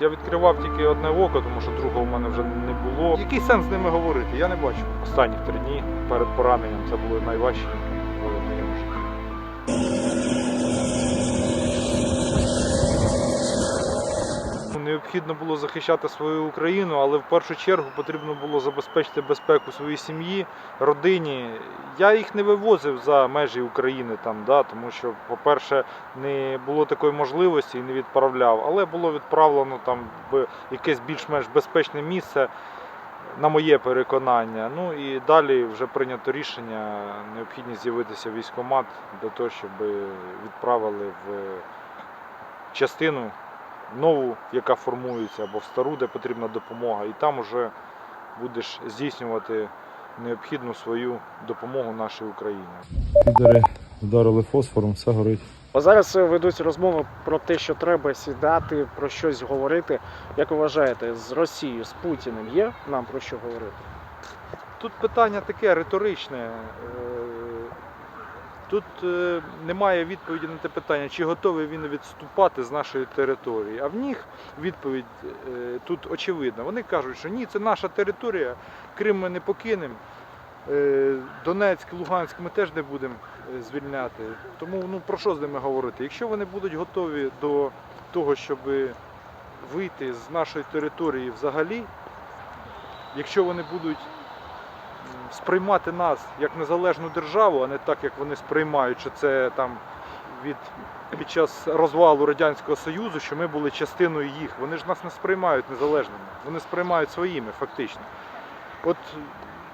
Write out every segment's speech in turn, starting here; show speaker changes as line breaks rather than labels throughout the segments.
Я відкривав тільки одне око, тому що другого в мене вже не було. Який сенс з ними говорити? Я не бачу. Останні три дні перед пораненням це були найважчі Необхідно було захищати свою Україну, але в першу чергу потрібно було забезпечити безпеку своїй сім'ї, родині. Я їх не вивозив за межі України, там, да, тому що, по-перше, не було такої можливості і не відправляв, але було відправлено там в якесь більш-менш безпечне місце, на моє переконання. Ну і далі вже прийнято рішення, необхідність з'явитися в військкомат для того, щоб відправили в частину нову, яка формується, або в стару, де потрібна допомога, і там уже будеш здійснювати необхідну свою допомогу нашій Україні. Підери вдарили фосфором, все горить.
Бо зараз е, ведуть розмови про те, що треба сідати, про щось говорити. Як ви вважаєте, з Росією, з Путіним є нам про що говорити?
Тут питання таке риторичне. Тут е, немає відповіді на те питання, чи готовий він відступати з нашої території. А в них відповідь е, тут очевидна. Вони кажуть, що ні, це наша територія, Крим ми не покинемо. Е, Донецьк, Луганськ ми теж не будемо е, звільняти. Тому ну, про що з ними говорити? Якщо вони будуть готові до того, щоб вийти з нашої території взагалі, якщо вони будуть сприймати нас як незалежну державу, а не так, як вони сприймають, що це там від під час розвалу Радянського Союзу, що ми були частиною їх. Вони ж нас не сприймають незалежними, вони сприймають своїми фактично. От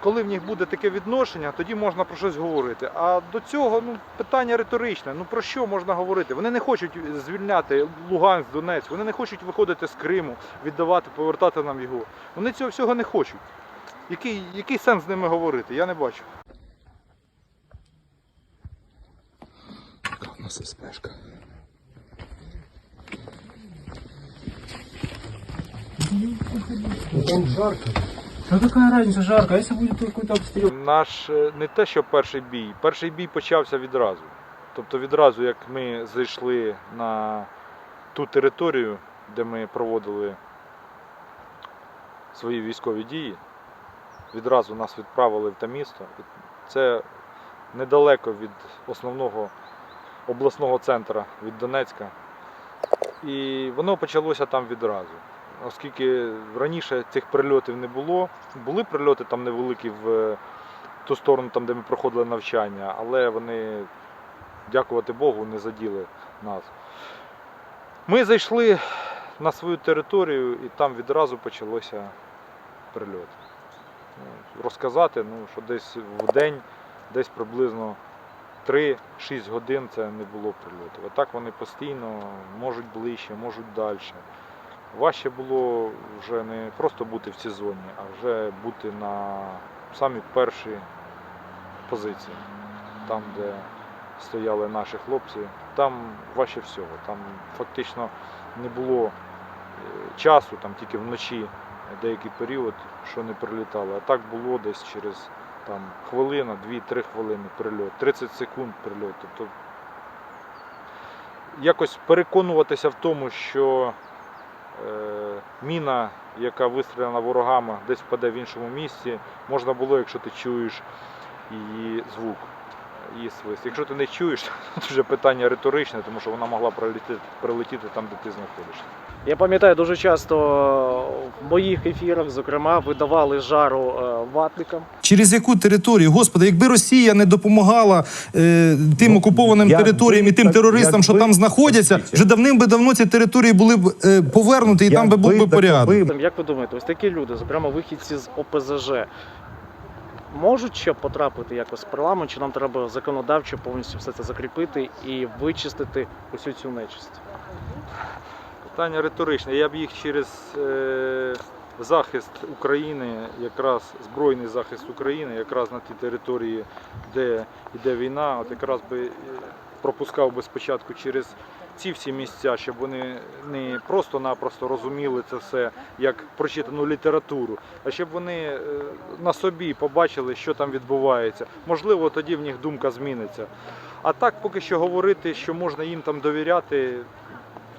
коли в них буде таке відношення, тоді можна про щось говорити. А до цього ну, питання риторичне. Ну про що можна говорити? Вони не хочуть звільняти Луганськ, Донецьк, вони не хочуть виходити з Криму, віддавати, повертати нам його. Вони цього всього не хочуть. Який, який сенс з ними говорити? Я не бачу.
Яка в нас спешка?
Ну какая разница, жарко, а если будет какой-то обстрел?
Наш е, не те, що перший бій. Перший бій почався відразу. Тобто відразу, як ми зайшли на ту територію, де ми проводили свої військові дії, відразу нас відправили в те місто. Це недалеко від основного обласного центру від Донецька. І воно почалося там відразу. Оскільки раніше цих прильотів не було, були прильоти там невеликі в е, ту сторону, там, де ми проходили навчання, але вони, дякувати Богу, не заділи нас. Ми зайшли на свою територію і там відразу почалося прильот. Ну, розказати, ну, що десь в день, десь приблизно 3-6 годин це не було прильотів. А так вони постійно можуть ближче, можуть далі. Важче було вже не просто бути в цій зоні, а вже бути на самій першій позиції, там, де стояли наші хлопці. Там важче всього. Там фактично не було е, часу, там тільки вночі деякий період, що не прилітало. А так було десь через там, хвилина, 2-3 хвилини прильот, 30 секунд прильот. Тобто якось переконуватися в тому, що е, міна, яка вистріляна ворогами, десь впаде в іншому місці, можна було, якщо ти чуєш її звук, її свист. Якщо ти не чуєш, то вже питання риторичне, тому що вона могла прилетіти, прилетіти там, де ти знаходишся.
Я пам'ятаю, дуже часто в моїх ефірах, зокрема, видавали жару е, ватникам.
Через яку територію? Господи, якби Росія не допомагала е, тим
Ну,
окупованим територіям і тим
так-
терористам, що
якби-
там знаходяться, вже давним-би-давно ці території були б е, повернуті, і там би був би порядок.
таковий
Як ви думаєте, ось такі люди, зокрема вихідці з ОПЗЖ, можуть ще потрапити якось в парламент, чи нам треба законодавчо повністю все це закріпити і вичистити усю цю нечисть?
Питання риторичне. Я б їх через е, захист України, якраз збройний захист України, якраз на тій території, де йде війна, от якраз би е, пропускав би спочатку через ці всі місця, щоб вони не просто-напросто розуміли це все як прочитану літературу, а щоб вони е, на собі побачили, що там відбувається. Можливо, тоді в них думка зміниться. А так поки що говорити, що можна їм там довіряти,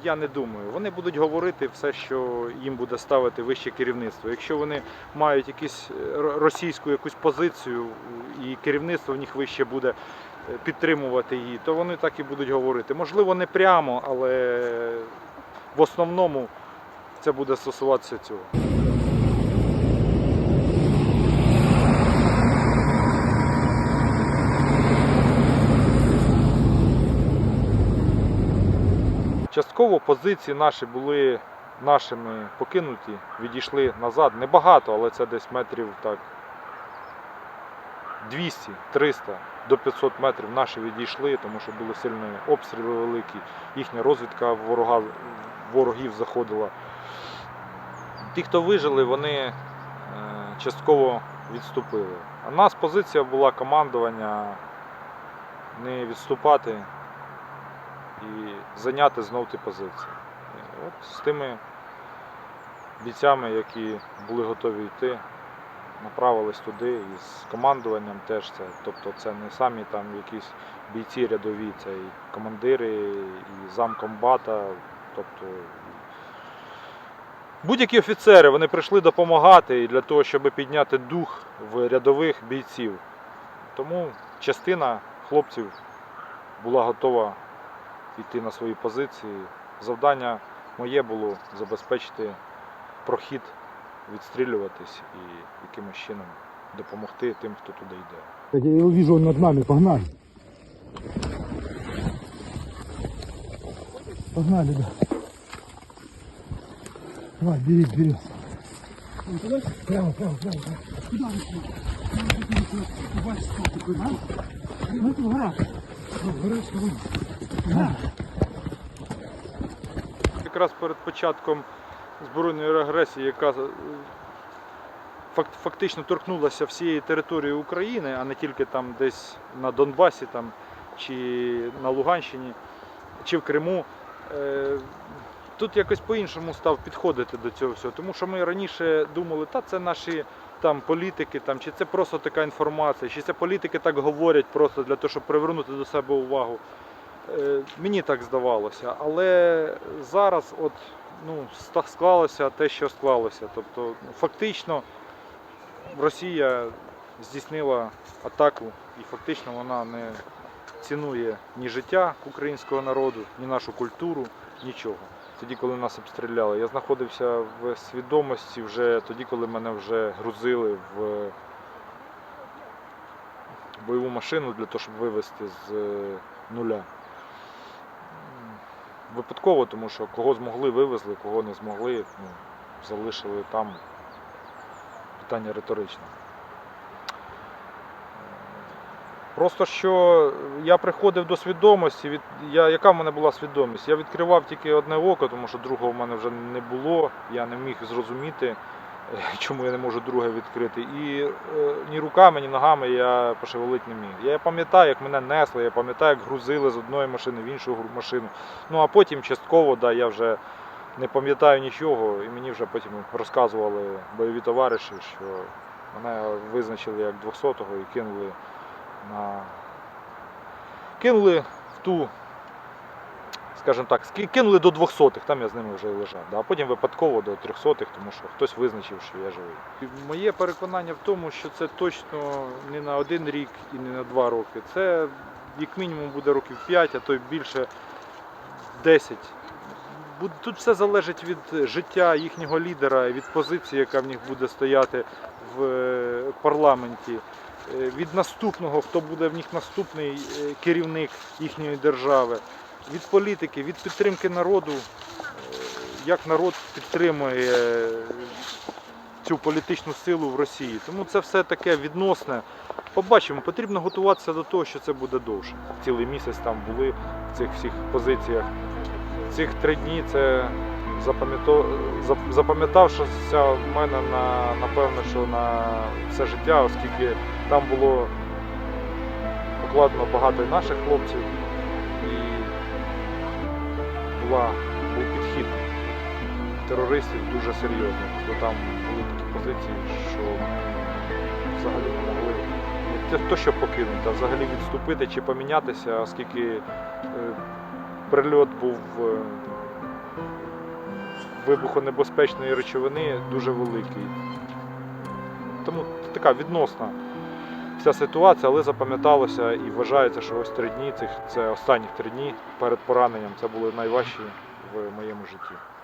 я не думаю. Вони будуть говорити все, що їм буде ставити вище керівництво. Якщо вони мають якусь е, російську якусь позицію і керівництво в них вище буде е, підтримувати її, то вони так і будуть говорити. Можливо, не прямо, але в основному це буде стосуватися цього. Частково позиції наші були нашими покинуті, відійшли назад. Небагато, але це десь метрів так 200, 300 до 500 метрів наші відійшли, тому що були сильні обстріли великі, їхня розвідка ворога, ворогів заходила. Ті, хто вижили, вони е, частково відступили. А нас позиція була командування не відступати і зайняти знов ті позиції. І от з тими бійцями, які були готові йти, направились туди і з командуванням теж це. Тобто це не самі там якісь бійці рядові, це і командири, і замкомбата. Тобто будь-які офіцери вони прийшли допомагати для того, щоб підняти дух в рядових бійців. Тому частина хлопців була готова йти на свої позиції. Завдання моє було забезпечити прохід, відстрілюватись і якимось чином допомогти тим, хто туди йде.
Я вижу, он над нами, погнали. Погнали, да. Давай, бери, бери. Прямо, прямо, прямо. прямо. Ну, это в горах. Ну, в горах, что вы?
Якраз перед початком збройної агресії, яка е, фактично торкнулася всієї території України, а не тільки там десь на Донбасі там, чи на Луганщині, чи в Криму. е, Тут якось по-іншому став підходити до цього всього. Тому що ми раніше думали, та це наші там політики, там, чи це просто така інформація, чи це політики так говорять просто для того, щоб привернути до себе увагу. Е, Мені так здавалося, але зараз от, ну, склалося те, що склалося. Тобто, ну, фактично, Росія здійснила атаку, і фактично вона не цінує ні життя українського народу, ні нашу культуру, нічого. Тоді, коли нас обстріляли, я знаходився в свідомості вже тоді, коли мене вже грузили в бойову машину для того, щоб вивезти з е, нуля. Випадково, тому що кого змогли, вивезли, кого не змогли, ну, залишили там. Питання риторичне. Просто що я приходив до свідомості, від, я, яка в мене була свідомість? Я відкривав тільки одне око, тому що другого в мене вже не було. Я не міг зрозуміти, чому я не можу друге відкрити. І е, ні руками, ні ногами я пошевелити не міг. Я пам'ятаю, як мене несли, я пам'ятаю, як грузили з одної машини в іншу машину. Ну а потім частково, да, я вже не пам'ятаю нічого, і мені вже потім розказували бойові товариші, що мене визначили як 200-го і кинули на. Кинули в ту, скажімо так, кинули до 200-х, там я з ними вже лежав. А потім випадково до 300-х, тому що хтось визначив, що я живий. Моє переконання в тому, що це точно не на один рік і не на два роки. Це як мінімум буде років 5, а то й більше 10. Тут все залежить від життя їхнього лідера, від позиції, яка в них буде стояти в е, парламенті, е, від наступного, хто буде в них наступний е, керівник їхньої держави, від політики, від підтримки народу, е, як народ підтримує цю політичну силу в Росії. Тому це все таке відносне. Побачимо, потрібно готуватися до того, що це буде довше. Цілий місяць там були в цих всіх позиціях. Цих три дні це запам'ятавшися в мене на напевно, що на все життя, оскільки там було покладено багато наших хлопців, була, був підхід терористів дуже серйозний. Тобто там були такі позиції, що взагалі не могли не то, що покинути, а взагалі відступити чи помінятися, оскільки е, прильот був е, вибухонебезпечної речовини дуже великий. Тому така відносна вся ситуація, але запам'яталося і вважається, що ось три дні, цих, це останні три дні перед пораненням, це були найважчі в моєму житті.